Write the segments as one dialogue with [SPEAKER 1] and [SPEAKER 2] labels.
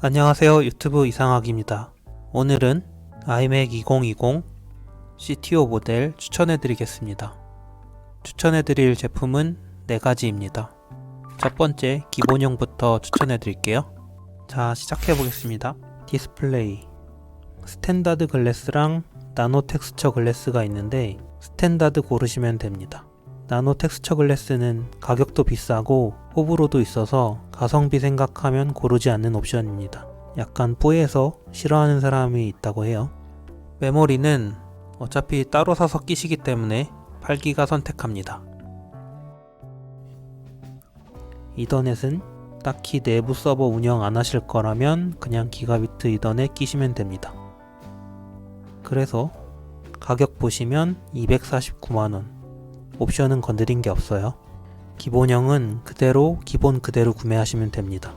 [SPEAKER 1] 안녕하세요 유튜브 이상학입니다. 오늘은 iMac 2020 CTO 모델 추천해 드리겠습니다. 추천해 드릴 제품은 4가지입니다. 첫 번째 기본형부터 추천해 드릴게요. 자 시작해 보겠습니다. 디스플레이 스탠다드 글래스랑 나노 텍스처 글래스가 있는데 스탠다드 고르시면 됩니다. 나노 텍스처 글래스는 가격도 비싸고 호불호도 있어서 가성비 생각하면 고르지 않는 옵션입니다. 약간 뿌해서 싫어하는 사람이 있다고 해요. 메모리는 어차피 따로 사서 끼시기 때문에 8기가 선택합니다. 이더넷은 딱히 내부 서버 운영 안 하실 거라면 그냥 기가비트 이더넷 끼시면 됩니다. 그래서 가격 보시면 249만원. 옵션은 건드린 게 없어요. 기본형은 그대로 기본 그대로 구매하시면 됩니다.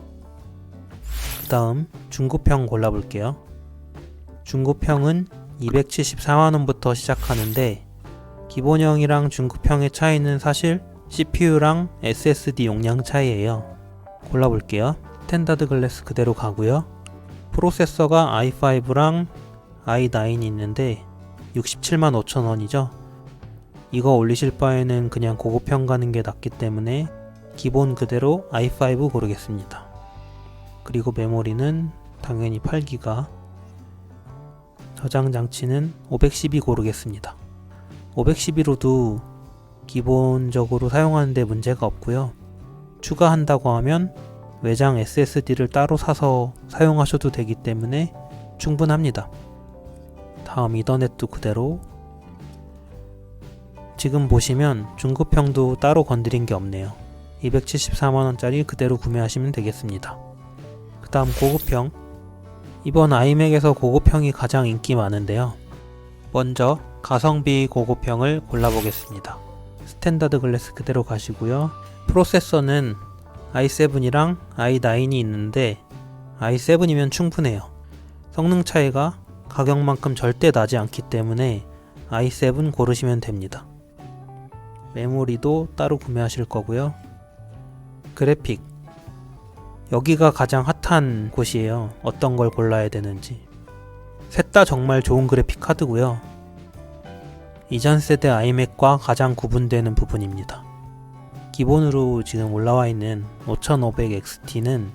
[SPEAKER 1] 그 다음 중고평 골라볼게요. 중고평은 274만원부터 시작하는데 기본형이랑 중고평의 차이는 사실 CPU랑 SSD 용량 차이예요. 골라볼게요. 스탠다드 글래스 그대로 가고요. 프로세서가 i5랑 i9이 있는데 67만 5천원이죠. 이거 올리실 바에는 그냥 고급형 가는 게 낫기 때문에 기본 그대로 i5 고르겠습니다. 그리고 메모리는 당연히 8기가 저장 장치는 512 고르겠습니다. 512로도 기본적으로 사용하는데 문제가 없고요. 추가한다고 하면 외장 SSD를 따로 사서 사용하셔도 되기 때문에 충분합니다. 다음 이더넷도 그대로 지금 보시면 중고평도 따로 건드린 게 없네요. 274만원짜리 그대로 구매하시면 되겠습니다. 그 다음 고급형. 이번 아이맥에서 고급형이 가장 인기 많은데요. 먼저 가성비 고급형을 골라보겠습니다. 스탠다드 글래스 그대로 가시고요. 프로세서는 i7이랑 i9이 있는데 i7이면 충분해요. 성능 차이가 가격만큼 절대 나지 않기 때문에 i7 고르시면 됩니다. 메모리도 따로 구매하실 거고요. 그래픽. 여기가 가장 핫한 곳이에요. 어떤 걸 골라야 되는지. 셋 다 정말 좋은 그래픽 카드고요. 이전 세대 아이맥과 가장 구분되는 부분입니다. 기본으로 지금 올라와 있는 5500XT는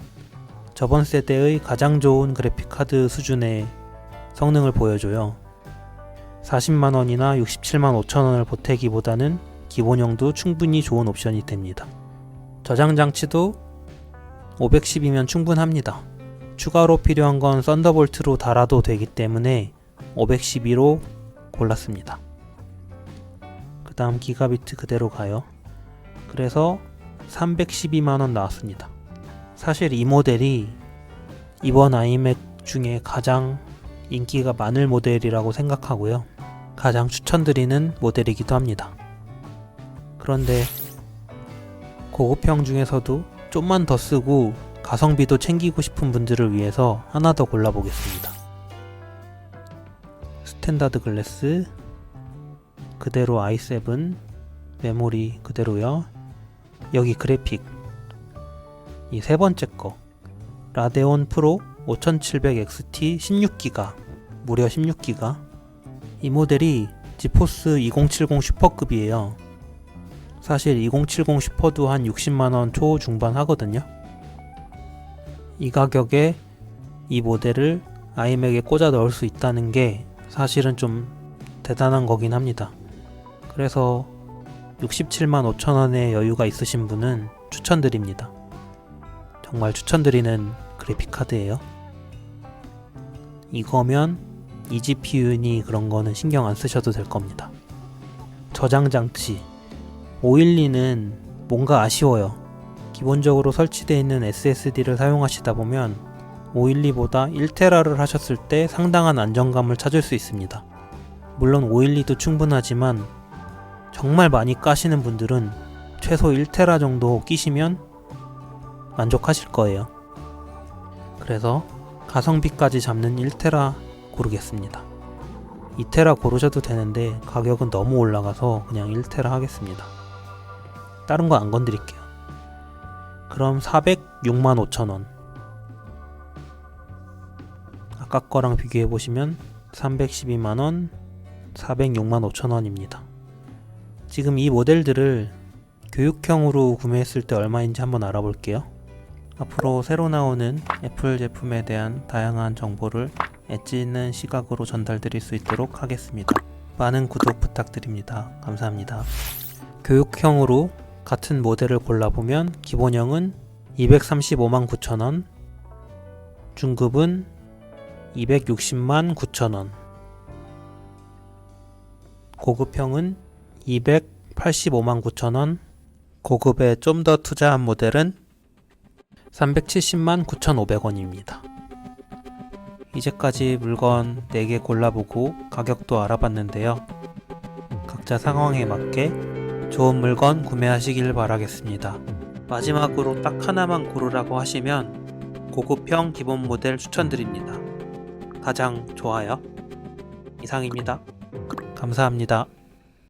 [SPEAKER 1] 저번 세대의 가장 좋은 그래픽 카드 수준의 성능을 보여줘요. 40만원이나 67만 5천원을 보태기보다는 기본형도 충분히 좋은 옵션이 됩니다. 저장 장치도 510이면 충분합니다. 추가로 필요한 건 썬더볼트로 달아도 되기 때문에 512로 골랐습니다. 그 다음 기가비트 그대로 가요. 그래서 312만원 나왔습니다. 사실 이 모델이 이번 아이맥 중에 가장 인기가 많을 모델이라고 생각하고요. 가장 추천드리는 모델이기도 합니다. 그런데 고급형 중에서도 좀만 더 쓰고 가성비도 챙기고 싶은 분들을 위해서 하나 더 골라보겠습니다. 스탠다드 글래스 그대로 i7 메모리 그대로요. 여기 그래픽 이 세 번째 거 라데온 프로 5700XT 16기가 무려 16기가 이 모델이 지포스 2070 슈퍼급이에요. 사실 2070 슈퍼도 한 60만원 초 중반 하거든요. 이 가격에 이 모델을 아이맥에 꽂아 넣을 수 있다는 게 사실은 좀 대단한 거긴 합니다. 그래서 67만 5천원의 여유가 있으신 분은 추천드립니다. 정말 추천드리는 그래픽 카드예요. 이거면 이 GPU니 그런 거는 신경 안 쓰셔도 될 겁니다. 저장 장치 512는 뭔가 아쉬워요. 기본적으로 설치되어 있는 SSD를 사용하시다 보면 512보다 1테라를 하셨을 때 상당한 안정감을 찾을 수 있습니다. 물론 512도 충분하지만 정말 많이 까시는 분들은 최소 1테라 정도 끼시면 만족하실 거예요. 그래서 가성비까지 잡는 1테라 고르겠습니다. 2테라 고르셔도 되는데 가격은 너무 올라가서 그냥 1테라 하겠습니다. 다른 거 안 건드릴게요. 그럼 406만 5천 원. 아까 거랑 비교해 보시면 312만 원, 406만 5천 원입니다. 지금 이 모델들을 교육형으로 구매했을 때 얼마인지 한번 알아볼게요. 앞으로 새로 나오는 애플 제품에 대한 다양한 정보를 엣지 있는 시각으로 전달드릴 수 있도록 하겠습니다. 많은 구독 부탁드립니다. 감사합니다. 교육형으로 같은 모델을 골라보면 기본형은 235만 9천원, 중급은 260만 9천원, 고급형은 285만 9천원, 고급에 좀 더 투자한 모델은 370만 9,500원입니다. 이제까지 물건 4개 골라보고 가격도 알아봤는데요. 각자 상황에 맞게 좋은 물건 구매하시길 바라겠습니다. 마지막으로 딱 하나만 고르라고 하시면 고급형 기본 모델 추천드립니다. 가장 좋아요. 이상입니다. 감사합니다.